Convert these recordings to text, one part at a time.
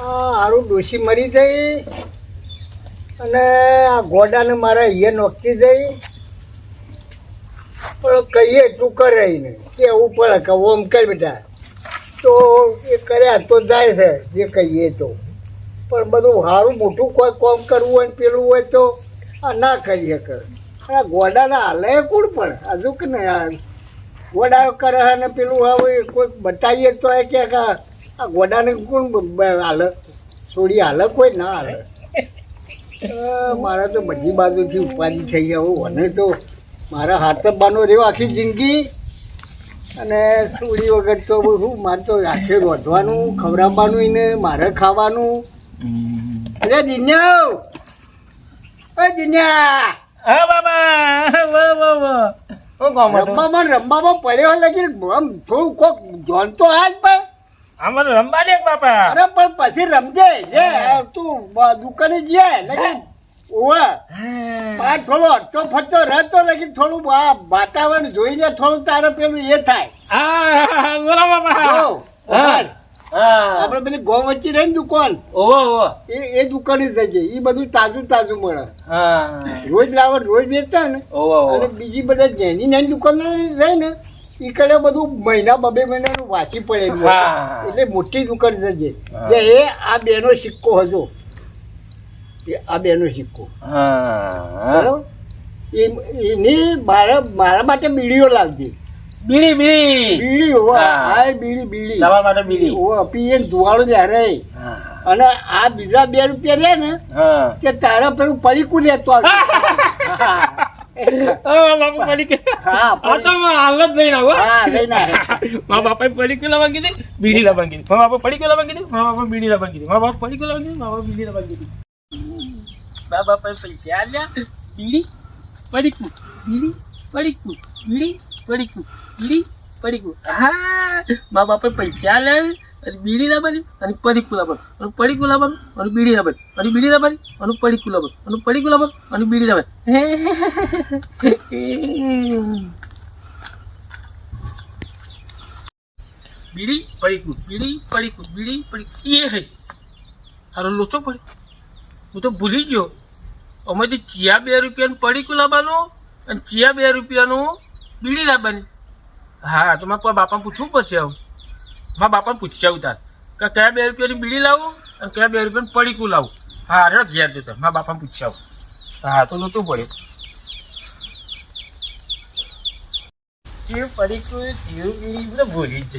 હારું, ડોશી મરી જઈ અને આ ગોડાને મારા અહીંયા નોખતી જઈ પણ કહીએ એટલું કરે ને કેવું પડે કે ઓમ કર બેટા. તો એ કર્યા તો જાય છે, જે કહીએ તો. પણ બધું સારું મોટું કોઈ કોમ કરવું હોય ને પેલું હોય તો, આ ના કરી શકે. આ ગોડાના હાલે કોણ પણ? હજુ કે ને ગોડા કરે અને પેલું, હવે કોઈ બતાવીએ તો એ કે આ ગોડાને કોણ હાલક હાલે છોડી હાલે કોઈ? ના હાલે મારા મારે તો બધી બાજુથી ઉપાધિ થઈ ગયા અને તો મારા હાથ બાનો રહ્યો આખી જિંદગી. અને સુડી વગર તો શું મારે તો આખે રોધવાનું ખવડાવવાનું એને મારે ખાવાનું. અરે દિન્યો એ દિન્યા હા બાબા. વાહ વાહ વાહ રમવામાં રમવામાં પડ્યો લગી આમ થોડું કોક જોનતો આજ પણ. અમારે રમવા દે બાપા. અરે પણ પછી રમજે. જે તું દુકાને જાય લગી ઓવે. પાંચ થોડો અટકો ફરતો રહેતો લગી થોડું વાતાવરણ જોઈને થોડું તારે પેલું એ થાય. હા બોલો બાપા. આપણે પેલી ગોવચી વચ્ચે રહી ને દુકાન. ઓહો ઓહો એ એ દુકાન જ જઈએ. એ બધું તાજું તાજું મળે. હા. રોજ લાવે રોજ વેચતા ને. અને બીજી બધા જેની નાની દુકાન રહી ને એ કડે બધું મહિના બબે મહિનાનું વાંચી પડેલું એટલે મોટી દુકાન જજે જે. એ આ બેનો સિક્કો હતો. આ બેનો સિક્કો. બરાબર? એની મારા મારા માટે બીડીઓ લાવજે. બીડી બીડી. બીડી હા. બીડી બીડી. તમારા માટે બીડી. હોવા પીએ ધુવાળો જ્યારે અને આ બીજા બે રૂપિયા રહ્યા ને તે તારા પેલું પડીકું લેતો આવજો. બાપુ પડી કે હા, તો મેં હાલ જ લઈને આવું. હા, લઈને. મારા બાપાએ પડી કે લાવવા કીધી બીડી લાવવા કીધી. મારા બાપા પડી કે લાવવા કીધી મારા બાપા બીડી લાવવા કીધી. મારા બાપા પડી કે લાવવા કીધી મારા બાપા બીડી લાવવા કીધી. મારા બાપાએ પૈસા આલ્યા બીડી પડીકું બીડી પડીકું બીડી પડીકું બીડી પડીકું હા મારા બાપાએ પૈસા આલ્યા અને બીડી લાવવાની અને પડી લાવવાનું અને પડી લાવવાનું અને બીડી બની. અને બીડી લાવવાની અને પડીકું લાવવાનું અને પડી લાવવાનું અને બીડી લાવવાની બીડી પડીકું બીડી પડીકું બીડી પડી એ હે. હારો લોચો પડે. હું તો ભૂલી ગયો. અમારે ચિયા બે રૂપિયાનું પડીકું લાવવાનું અને ચિયા બે રૂપિયાનું બીડી લાવવાની હા, તો મારે બાપા પૂછવું પડશે આવું. મારા બાપાને પૂછ્યા આવું કે કયા બે રૂપિયાની બીડી લાવું અને કયા બે રૂપિયાનું પડીકું લાવું? હા અરે ઘેર જતો મારા બાપાને આવું. હા તો નહોતું પડ્યું. ચીવ પડીકું ચીવ બીડી બધું ભૂલી જ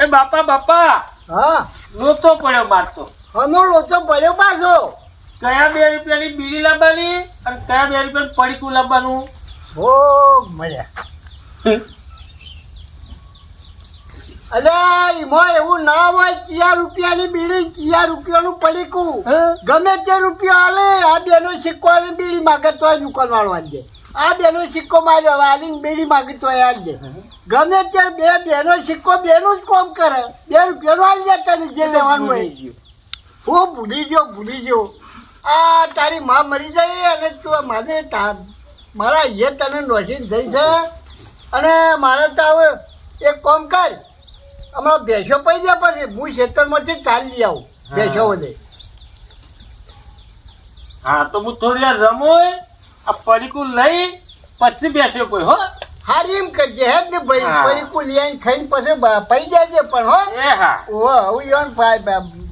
એ બાપા બાપા! હા? લોચો પડ્યો મારતો હનો લોચો પડ્યો પાછો. કયા બે રૂપિયાની બીડી લાવવાની અને કયા બે રૂપિયાનું પડીકું લાવવાનું? ઓ મળ્યા. અરે એમાં એવું ના હોય ચિયા રૂપિયાની બીડી ચિયા રૂપિયાનું પડીકું? ગમે તે રૂપિયો આલે આ બેનો સિક્કો આલીને બીડી માગે તોય દુકાન વાળો આજે આ બેનો સિક્કો માર્યો હવે બીડી માગે તોય દે. ગમે તે બે બેનો સિક્કો બેનું જ કોમ કરે. બે રૂપિયાનો આવી જાય તને જે લેવાનું હોય. હું ભૂલી ગયો ભૂલી ગયો. આ તારી માં મરી જાય અને તું મારે મારા એ તને નોશી થઈ છે. અને મારે તો હવે એક કોમ કર. હમણાં ભેંસો પડી જાય પછી હું ખેતરમાંથી ચાલી આવું ભેંસો વધે હા તો હું થોડી વાર રમું આ પડીકું લઈ પછી બેસ્યો કોઈ હો. હારી એમ કરજે હે ને ભાઈ હા. પડી કુલ ખાઈને પછી પડી જાય પણ હો. એ હા. ઓ હું યોન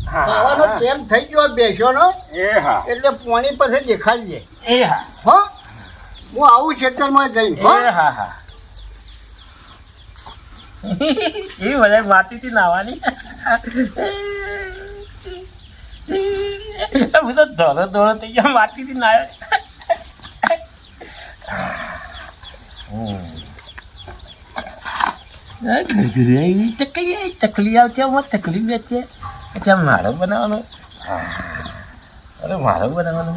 હા. ખાવાનો ટેમ થઈ ગયો બેસો એ હા. એટલે પોણી પાસે દેખાડજે. એ હા. હો. હું આવું ખેતરમાં જઈને હો હા. હા એ મારતી માટીથી નાવાની હું તો ધોળો ધોળો થઈ ગયા માટીથી નાયો ચકલી આવી ચકલી આવશે હું ચકલી વેચે અચ્છા મારો બનાવવાનો અરે મારો બનાવવાનો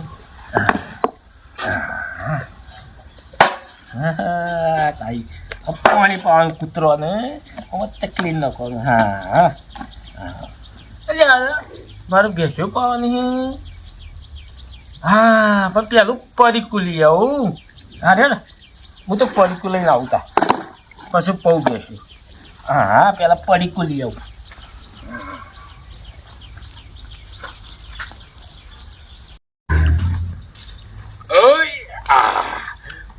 હા તાઈ પાણી પાવાનું કૂતરો ને હવે ચકલી ન હા હા. હા. અલ્યા મારું ભેંસો પાવાની હા. પણ પેલું પરીકું લઈ આવું. હા, રે હું તો પરીકું લઈને આવતા. પછી પૌ બેસ્યું હા હા, પેલા પડીકું લઈ આવું.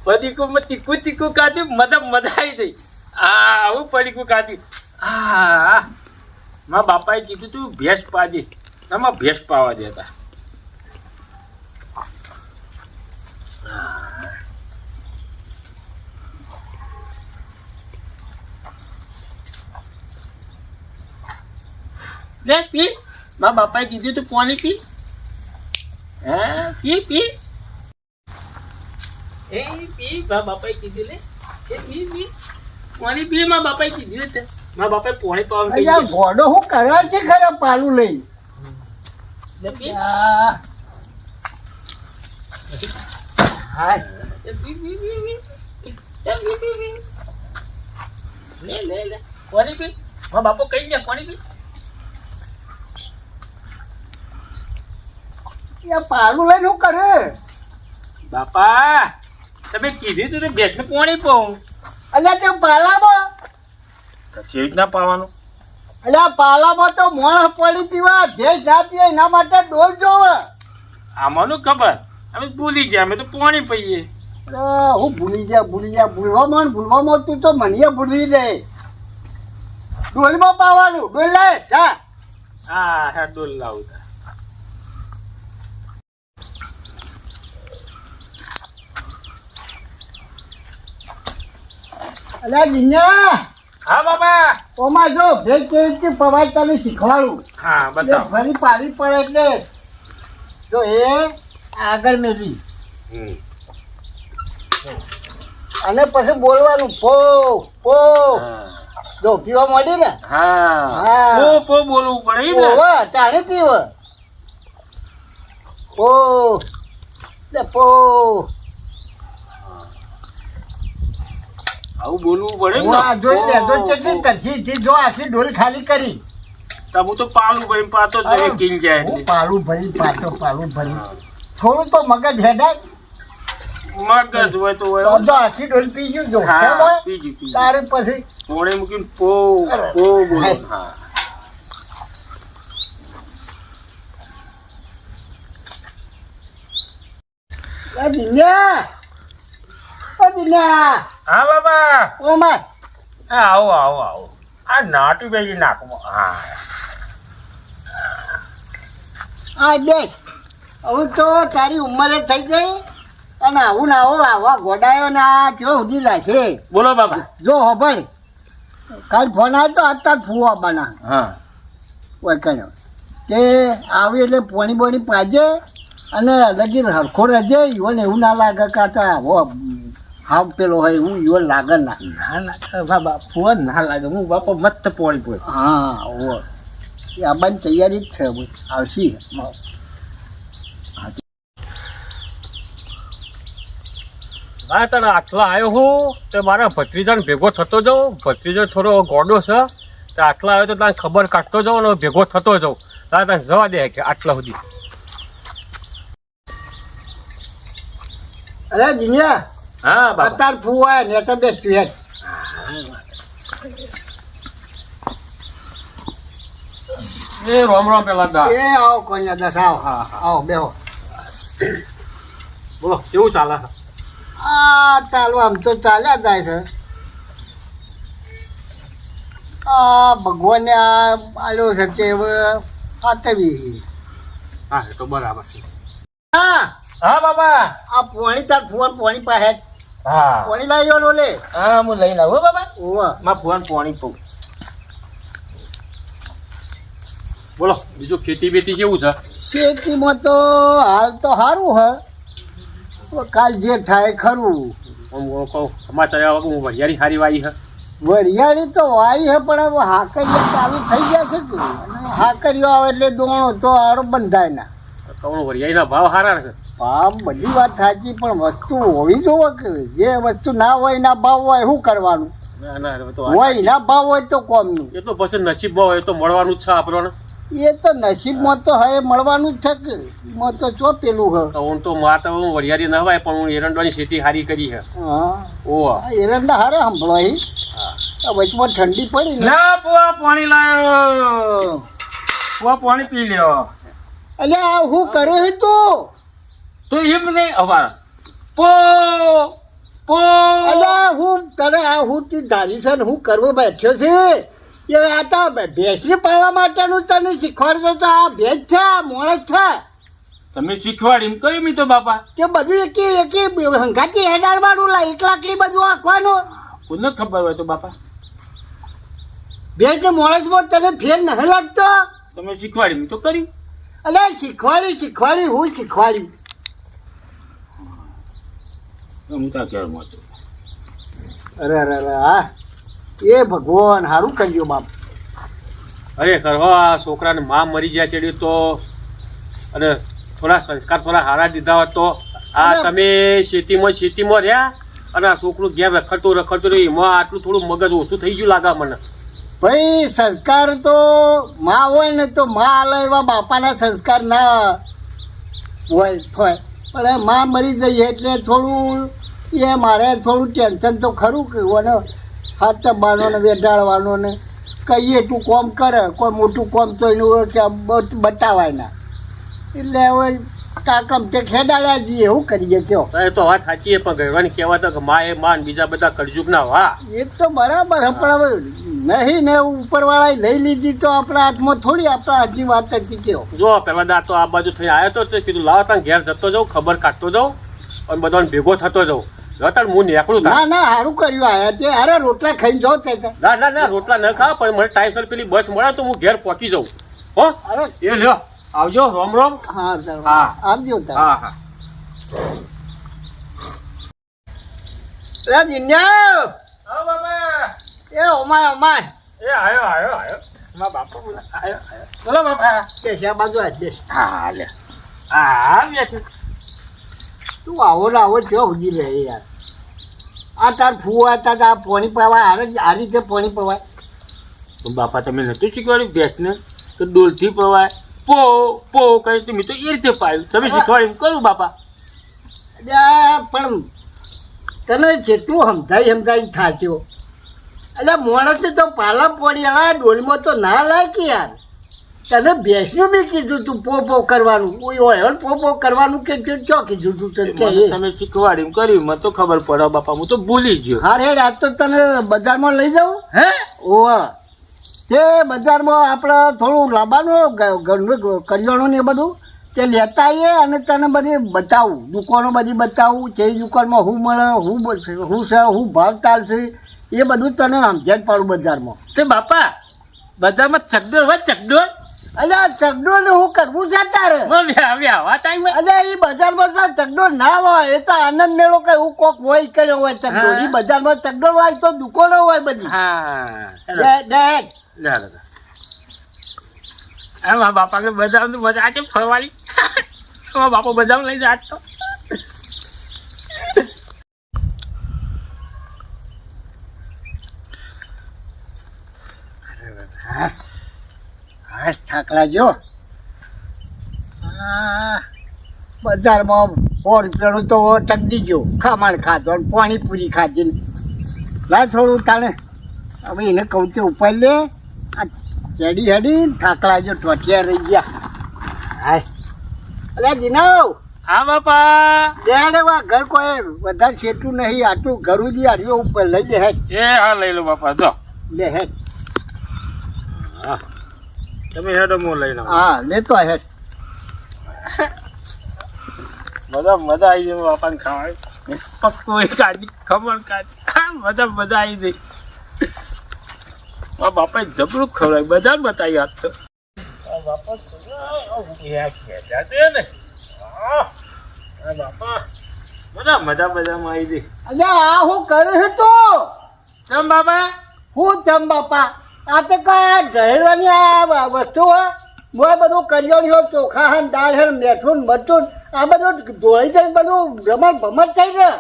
પડીકુમાં તીખું તીખું કાઢ્યું મજા મજા આવી ગઈ. આ, આવું પડીકું કાઢ્યું. આ મારા બાપાએ કીધું તું ભેંસ પાજે. આમાં ભેંસ પાવા દેતા. લે, પી. મારા બાપાએ કીધું તું કોની પી. હે, પી પી. એ પી મારા બાપાએ કીધું લે. એ પી પી. પાણી પી? મારા બાપાએ કીધું તે. મારા બાપાએ પાણી ઘોડો કરે છે ખરા પાલું લઈને? લે પી. હાય. એ પી પી પી પી. એ પી પી પી. લે લે લે. પાણી પી? મારા બાપો કહી ગયા પાણી પી? એ પાલું લઈને શું કરે? બાપા! તમે કીધી તું ભેંસને પોણી પાવું અલ્યા તે પાલામાં? કેવી રીતના પાવાનું? અલ્યા પાલામાં તો મોણ પડી પીવા ભેજ ના પીએ એના માટે ડોલ જોવે. આમાંનું ખબર? અમે ભૂલી ગયા અમે તો પોણી પીએ હું ભૂલી ગયા ભૂલી ગયા. ભૂલવામાં ભૂલવામાં તું તો મને ભૂલી દે. ડોલમાં પાવાનું. ડોલ લાય જા. હા હા ડોલ લાવું અલ્યા જીન્યા હા બાબા. ઓમાં જો ભેજ કેવી રીતે પવાય તને શીખવાડું. હા બતાવો. ફરી પાડી પડે એટલે જો એ આગળ મેલી. અને પછી બોલવાનું પો પો. જો પીવા મળી ને? હા. હા. પો બોલવું પડે ને. પો તાણે પીવ. પો. પો. આવું બોલવું પડે ને આ જોઈ લે જો પો, કેટલી તરસી થી જો આખી ડોલ ખાલી કરી. તો તો પાલું ભાઈ પાતો જ કિંગ જાય એટલે. પાલું ભાઈ પાતો પાલું ભાઈ થોડું તો મગજ હેડાય મગજ હોય તો હોય. તો આખી ડોલ પી ગયું જો પી પીજી તારે પછી મોડે મૂકીને પો પો બોલો હા. Adinha! દિન્યા હા બાબા. ઓમાં. હા આવો આવો આવો. આ નાટી બે નાખો. હા. આ બેસ હવે તો તારી ઉંમરે થઈ ગઈ અને આવું ના આવો આવા ગોડાયો ને આ જો સુધી રાખે બોલો બાબા જો હો ભાઈ. કાલ ફોન આવ્યો તો અત્યારે ફૂવા બના હા. કર્યો તે આવી એટલે પોણી બોણી પાજે અને લગીન હરખો રહેજે ઈવન એવું ના લાગે કે આવો હાવ પેલો હોય હું યો લાગે ના. ના લાગે બાબા ફોન ના લાગે હું બાપો મત પોળી પોઈ હા ઓ એ આબાની તૈયારી જ છે આવશી. હા. તને આટલા આવ્યો હું તે મારા ભત્રીજાને ભેગો થતો જાઉં. ભત્રીજો થોડો ગોડો છે તો આટલા આવ્યો તો તને ખબર કાઢતો જાઉં ને ભેગો થતો જાઉં. તારે તને જવા દે કે આટલા સુધી. અરે જીનિયા હા અત્યારે ફૂવા ને તો બેઠું હેઠ એ રોમ રોમ પેલા દા. એ આવો કોઈને દસ આવો હા આવો બેહો. બોલો કેવું ચાલે? આ ચાલો આમ તો ચાલ્યા જાય છે. આ ભગવાને આ આલ્યો છે તે હવે પાતવી હા એ તો બરાબર છે. હા. હા બાબા. આ પોણી તાર ફોન પોણી પાસે હા. પોણી લાવ્યો નો લે. હા હું લઈને આવું બાબા. ઓવા માં ફોન પાણી પઉં બોલો બીજું ખેતી બેતી કેવું છે? ખેતીમાં તો હાલ તો સારું હે. કાલ જે થાય ખરું. હું કહું સમાચાર આવ્યા હું વરિયાળી સારી વાઈ હે. વરિયાળી તો વાઈ હે પણ હવે હાકરીઓ ચાલુ થઈ ગયા છે કે. અને હાકરીઓ આવે એટલે દોણો તો આરો બંધાય ના. કહું વરિયાળીના ભાવ સારા છે. ભાવ બધી વાત સાચી પણ વસ્તુ હોવી જોવે કે જે વસ્તુ ના હોય ના ભાવ હોય શું કરવાનું? ના ના હવે તો આ- હોય ના ભાવ હોય તો કોમનું. એ તો પછી નસીબ હોય તો મળવાનું જ છે આપણને. એ તો નસીબમાં તો હવે મળવાનું જ છે કે. એમાં તો ચો પેલું હે? હું તો મા તો હું વરિયારી ના હોય પણ હું એરંડવાની ખેતી હારી કરી હે. હા. ઓવા આ એરંડા હારે સાંભળો અહીં વચમાં ઠંડી પડી ને. ના પુઆ પાણી લાયો. પુઆ પાણી પી લ્યો. અલ્યા આ હું કરું છું તું? તો એમ નહીં અમારા. પો પો. અલા હું તને આ હું તી ધારી છે ને હું કરવો બેઠ્યો છે? એ આ તો ભેંસને પાળવા માટેનું તને શીખવાડજો તો આ ભેંસ છે આ મોણસ છે. તમે શીખવાડી એમ કહ્યું મી તો બાપા. કે બધું એકી એકી હંગાથી હેડાડવાનું લા એક લાકડી બધું આખવાનું. કોને ખબર હોય તો બાપા? ભેંસ ને મોણસમાં તને ફેર નહીં લાગતો? તમે શીખવાડી તો કરી અલે શીખવાડી શીખવાડી હું શીખવાડી. કહેવા અરે અરે અરે હા. એ ભગવાન સારું કર્યું બાપ. અરે કરવા છોકરાને માં મરી ગયા ચડ્યું તો અને થોડા સંસ્કાર થોડા હારા દીધા હોત તો આ તમે શેતીમાં શેતીમાં રહ્યા અને આ છોકરું ઘેર રખડતું રખડતું રહ્યું. એમાં આટલું થોડું મગજ ઓછું થઈ ગયું લાગે મને. ભાઈ સંસ્કાર તો માં હોય ને તો માં આલે એવા બાપાના સંસ્કાર ના હોય. પણ માં મરી જઈએ એટલે થોડું એ મારે થોડું ટેન્શન તો ખરું કહ્યું ઓને હાથ દબાનો ને વેઢાળવાનો ને કહીએ તું કોમ કરે કોઈ મોટું કોમ તો એનું કે બતાવાય ના. એટલે હવે કાકમ તે ખેડાડ્યા જઈએ એવું કરીએ કયો. એ તો વાત સાચી એ પણ ગરવાની કહેવા તો કે માં એ માન બીજા બધા કરજુક ના વાહ એ તો બરાબર પણ હવે નહીં ને ઉપરવાળાએ લઈ લીધી તો આપણા હાથમાં થોડી આપણા હાથની વાત હતી કયો જો પેલા દા તો આ બાજુ થઈ આવ્યો તો તે કીધું લાવ તને ઘેર જતો જાઉં ખબર કાઢતો જાઉં અને બધાને ભેગો થતો જાઉં. રતન હું નીકળું તા ના ના સારું કર્યું આયા તે અરે રોટલા ખાઈને જાઓ તે. ના ના ના રોટલા ન ખા પણ મને ટાઈમસર પેલી બસ મળે તો હું ઘેર પહોંચી જાઉં. હો? અરે. એ લ્યો આવજો રોમ રોમ. હા. હા. આવજો હા હા. રે દિન્યા હા બાપા. એ ઓમાય ઓમાય. એ આયો આયો આયો. મા બાપા બોલા આયો આયો. બોલો બાપા. કે શા બાજુ આ દેશ હા લે. હા લે તું આવો ને આવો છો ઉજી રહે યાર. આ તાર ફુવા તા આ પોણી પવાય આ આ રીતે પોણી પવાય. તો બાપા તમે નતું શીખવાડ્યું ભેંસને? કે ડોલથી પવાય. પો પો કહી તમે તો એ રીતે પાયું. તમે શીખવાડ્યું કરું બાપા. પણ તને જેટલું સમજાય સમજાય થાચ્યો એટલે માણસે તો પાલા પડી આ ડોલમાં તો ના લાગી યાર. તને ભેંસનું બી કીધું તું પો પો કરવાનું. હોય પો પો કરવાનું કે ક્યાં કીધું તું તને? તમે શીખવાડ્યું કર્યું મને તો ખબર પડે બાપા હું તો ભૂલી ગયો. હા રે આજ તો તને બજારમાં લઈ જાઉં? હે? ઓવા તે બજારમાં આપણે થોડું લાવવાનું કરિયાણું ને બધું તે લેતા આવીએ અને તને બધી બતાવું. દુકાનો બધી બતાવું તે દુકાનમાં શું મળે શું શું છે શું ભાવ ચાલશે એ બધું તને સમજણ પાડું બજારમાં. તે બાપા બજારમાં ચકડોળ હોય ચકડોળ? અલ્યા ચકડોળ ને હું કરવું છે તારે? આવા ટાઈમ અલ્યા એ બજારમાં તો ચકડોળ ના હોય એ તો આનંદ મેળો કે હું કોક હોય કર્યો હોય ચકડોળ. એ બજારમાં ચકડોળ હોય તો દુકાનો હોય બધી. હા લે, હા બાપા બાપાને બદામ મજા છે ફરવાની? બાપા બધા લઈ જાય તો. હાશ જો. બજારમાં સો રૂપિયાનું તો ટકી ગયો ખમણ ખાધો અને પાણીપુરી ખાધી. લા થોડું તાણે. હવે એને કહું તે ઉપર લે. આ હેડી હેડી ને જો ટોટિયા રહી ગયા. હા અરે દિનાવ હા બાપા. જેને વા ઘર કોઈ વધારે છેટું નહીં. આટલું ઘરું જ હાર્યો ઉપર લઈ લે હે. એ હા લઈ લો બાપા જો. લે હે. હા. તમે હેડો હું લઈને. હા લેતો આ હેડ. બધા મજા આવી જાય બાપાને ખાવાની. પક્કો કાઢી ખમણ કાઢી. મજા મજા આવી ગઈ. આ બાપા જબરું ખવડાય બધાને બતાવી આજ તો. બાપા બધા મજા મજામાં આવી ગઈ. અલ્યા આ હું કરું છું તું? ચમ બાપા? હું ચમ બાપા? આ તો કયા ઢહેરવાની આ વસ્તુ હોય બધું બધું હોય ચોખા હે દાળ હે મેઠું મરચું આ બધું ધોળી જાય બધું રમણ ભમણ થઈ ગયા.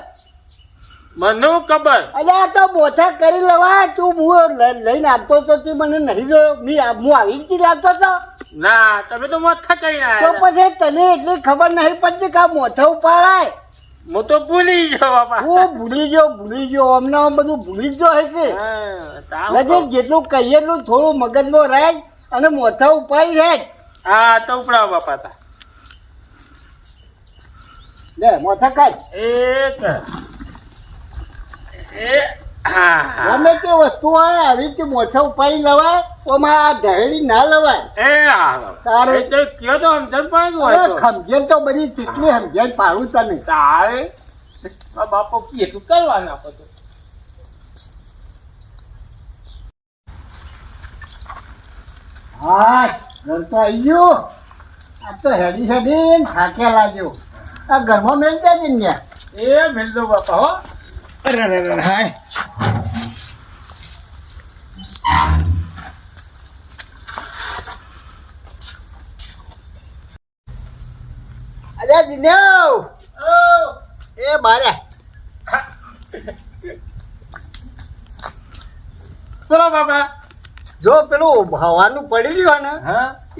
મને ખબર? અરે આ તો મોથા કરી લેવા તું હું લઈને આવતો તો તું મને નહીં જોયો મી હું આવી રીતે લાવતો તો? ના તમે તો મોથા કરી તો પછી તને એટલી ખબર નહીં પડતી કે આ મોથા ઉપાડાય? હું તો ભૂલી ગયો બાપા. હું ભૂલી ગયો ભૂલી ગયો. અમને બધું ભૂલી જ ગયો હશે જેટલું કહીએ એટલું થોડું મગજમાં રહે અને મોથા ઉપાડી રહે. હા તો ઉપડાવો બાપા તા. લે મોથા કાઢ. એક. એ ગમે તે વસ્તુ હોય આવી રીતે મોછા ઉપાડી લવાય ઓમાં આ ઢહેડી ના લવાય. એ તારે- કયો તો સમજણ પણ હોય સમજણ તો બધી કેટલી સમજણ પાડું તને. તારે બાપો કી એટલું કરવાના પછી હા ઘર તો આવી ગયો. આ તો હેડી હેડી થાક્યા લાગ્યો. આ ઘરમાં મેળતા જાય ને એ મેલદો બાપા હો. અરે અરે હાય અરે દિનેવ ઓ એ બારે. ચલો બાપા. જો પેલું હવાનું પડી રહ્યું ને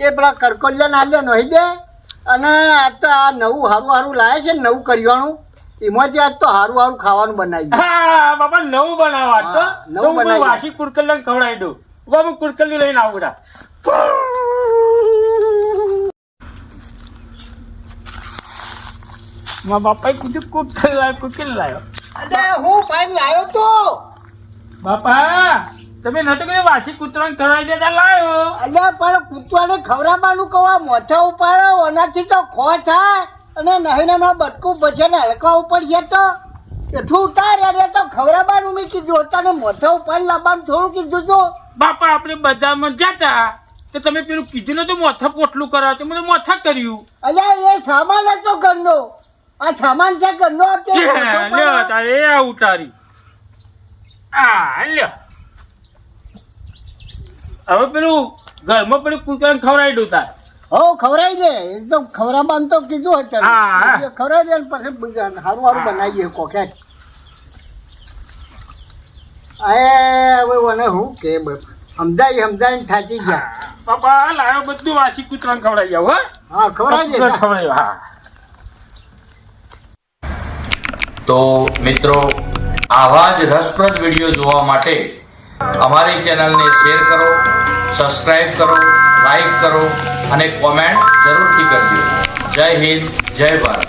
એ પેલા કરકોલિયા નાલ્યો નહીં દે. અને આ તો આ નવું હારું હારું લાવે છે નવું કરિયાણું. એમાંથી આજ તો હારું હારું ખાવાનું બનાવી હા બાપા નવું બનાવવા તો. નવું બનાવી. વાસી કુરકલ્યા ખવડાવી દઉં. બાબુ કુરકલ્લી લઈને આવું રા મારા બાપાએ કીધું થઈ લાવ્યો કુરકલ લાવ્યો અરે હું પાણી લાવ્યો તો. બાપા તમે નતો કે વાસી કૂતરાને ખવડાવી દેતા લાવ્યો અલ્યા પણ કૂતરાને ખવડાવવાનું કહો મોઢા ઉપાડો ઓનાથી તો ખો થાય. અને નહીં ને બટકું ને હલકા ઉપર છે તો. એટલું ઉતાર અરે તો ખવડાવવાનું મેં કીધું તને મોઢા ઉપાડી લાવવાનું થોડું કીધું છું બાપા આપણે બજારમાં જતા તો તમે પેલું કીધું તો મોથા પોટલું કરાવતું મને મેં મોથા કર્યું. અલ્યા એ સામાન હતો ઘરનો. આ સામાન છે ઘરનો લ્યો તારે એ ઉતારી. આ લ્યો હવે પેલું ઘરમાં પેલું કુતરાને ખવડાવી દઉં તાર. હો ખવડાવી દે. એકદમ ખવડાવવાનું તો કીધું હતું. ખવડાવી દે પછી સારું સારું બનાવીએ કોકે એ હવે મને હું કે સમજાય સમજાય થાકી ગયા. પપ્પા લાયો બધું વાસી કૂતરાને ખવડાવી જાવ હો. ખવડાવી દે. ખવડાવી હા. તો મિત્રો, આવા જ રસપ્રદ વીડિયો જોવા માટે અમારી ચેનલને શેર કરો સબસ્ક્રાઈબ કરો લાઈક કરો અને કોમેન્ટ જરૂરથી કરજો. જય હિન્દ, જય ભારત.